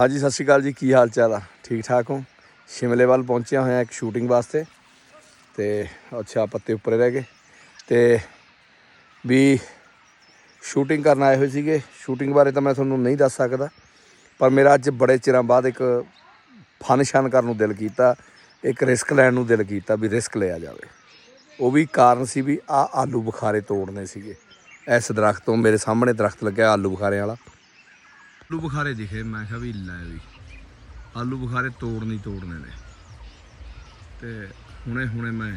ਹਾਂਜੀ, ਸਤਿ ਸ਼੍ਰੀ ਅਕਾਲ ਜੀ। ਕੀ ਹਾਲ ਚਾਲ ਆ? ਠੀਕ ਠਾਕ ਹੋ? ਸ਼ਿਮਲੇ ਵੱਲ ਪਹੁੰਚਿਆ ਹੋਇਆ ਇੱਕ ਸ਼ੂਟਿੰਗ ਵਾਸਤੇ। ਤੇ ਅੱਛਾ, ਪੱਤੇ ਉੱਪਰੇ ਰਹਿ ਗਏ। ਤੇ ਵੀ ਸ਼ੂਟਿੰਗ ਕਰਨ ਆਏ ਹੋਏ ਸੀਗੇ। ਸ਼ੂਟਿੰਗ ਬਾਰੇ ਤਾਂ ਮੈਂ ਤੁਹਾਨੂੰ ਨਹੀਂ ਦੱਸ ਸਕਦਾ। ਪਰ ਮੇਰਾ ਅੱਜ ਬੜੇ ਚਿਰਾਂ ਬਾਅਦ ਇੱਕ ਫਨ ਸ਼ਨ ਕਰਨ ਨੂੰ ਦਿਲ ਕੀਤਾ। ਇੱਕ ਰਿਸਕ ਲੈਣ ਨੂੰ ਦਿਲ ਕੀਤਾ ਵੀ ਰਿਸਕ ਲਿਆ ਜਾਵੇ। ਉਹ ਵੀ ਕਾਰਨ ਸੀ ਵੀ ਆ ਆਲੂ ਬੁਖਾਰੇ ਤੋੜਨੇ ਸੀਗੇ। ਇਸ ਦਰਖਤ ਤੋਂ ਮੇਰੇ ਸਾਹਮਣੇ ਦਰਖਤ ਲੱਗਿਆ ਆਲੂ ਬੁਖਾਰੇ ਵਾਲਾ। ਆਲੂ ਬੁਖਾਰੇ ਦਿਖੇ, ਮੈਂ ਕਿਹਾ ਵੀ ਲੈ ਵੀ। ਆਲੂ ਬੁਖਾਰੇ ਤੋੜ ਨਹੀਂ ਤੋੜਨੇ ਨੇ। ਤੇ ਹੁਣੇ ਹੁਣੇ ਮੈਂ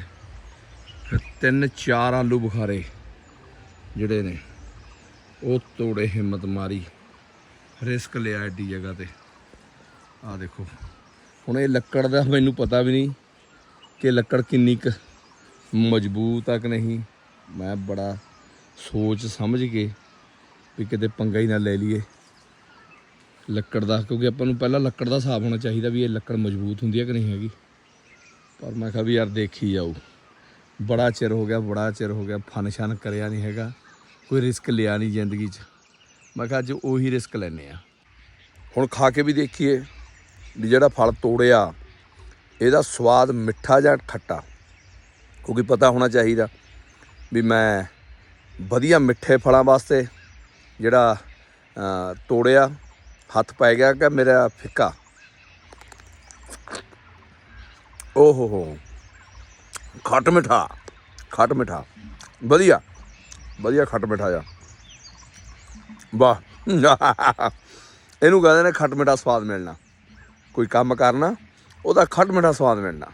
ਫਿਰ ਤਿੰਨ ਚਾਰ ਆਲੂ ਬੁਖਾਰੇ ਜਿਹੜੇ ਨੇ, ਉਹ ਤੋੜੇ, ਹਿੰਮਤ ਮਾਰੀ। ਰਿਸਕ ਲਿਆ ਐਡੀ ਜਗ੍ਹਾ ਤੇ। ਆ ਦੇਖੋ, ਹੁਣ ਇਹ ਲੱਕੜ ਦਾ ਮੈਨੂੰ ਪਤਾ ਵੀ ਨਹੀਂ ਕਿ ਲੱਕੜ ਕਿੰਨੀ ਕੁ ਮਜ਼ਬੂਤ ਆ ਕਿ ਨਹੀਂ। ਮੈਂ ਬੜਾ ਸੋਚ ਸਮਝ ਕੇ ਵੀ ਕਿਤੇ ਪੰਗਾ ਹੀ ਨਾ ਲੈ ਲਈਏ। ਲੱਕੜ ਦਾ, ਕਿਉਂਕਿ ਆਪਾਂ ਨੂੰ ਪਹਿਲਾਂ ਲੱਕੜ ਦਾ ਹਿਸਾਬ ਹੋਣਾ ਚਾਹੀਦਾ ਵੀ ਇਹ ਲੱਕੜ ਮਜ਼ਬੂਤ ਹੁੰਦੀ ਹੈ ਕਿ ਨਹੀਂ ਹੈਗੀ। ਪਰ ਮੈਂ ਕਿਹਾ ਵੀ ਯਾਰ ਦੇਖੀ ਜਾਊ। ਬੜਾ ਚਿਰ ਹੋ ਗਿਆ, ਬੜਾ ਚਿਰ ਹੋ ਗਿਆ ਫਨ ਸ਼ਨ ਕਰਿਆ ਨਹੀਂ ਹੈਗਾ। ਕੋਈ ਰਿਸਕ ਲਿਆ ਨਹੀਂ ਜ਼ਿੰਦਗੀ 'ਚ। ਮੈਂ ਕਿਹਾ ਅੱਜ ਉਹੀ ਰਿਸਕ ਲੈਨੇ ਆ। ਹੁਣ ਖਾ ਕੇ ਵੀ ਦੇਖੀਏ ਵੀ ਜਿਹੜਾ ਫਲ ਤੋੜਿਆ, ਇਹਦਾ ਸਵਾਦ ਮਿੱਠਾ ਜਾਂ ਖੱਟਾ? ਕਿਉਂਕਿ ਪਤਾ ਹੋਣਾ ਚਾਹੀਦਾ ਵੀ ਮੈਂ ਵਧੀਆ ਮਿੱਠੇ ਫਲਾਂ ਵਾਸਤੇ ਜਿਹੜਾ ਤੋੜਿਆ ਹੱਥ ਪੈ ਗਿਆ ਕਿ ਮੇਰਾ ਫਿੱਕਾ। ਓ ਹੋ। ਹੋ ਖੱਟ ਮਿੱਠਾ ਖੱਟ ਮਿੱਠਾ। ਵਧੀਆ ਵਧੀਆ ਖੱਟ ਮਿੱਠਾ ਜਾ ਵਾਹ। ਇਹਨੂੰ ਕਹਿੰਦੇ ਨੇ ਖੱਟ ਮਿੱਠਾ ਸਵਾਦ ਮਿਲਣਾ। ਕੋਈ ਕੰਮ ਕਰਨਾ, ਉਹਦਾ ਖੱਟ ਮਿੱਠਾ ਸਵਾਦ ਮਿਲਣਾ।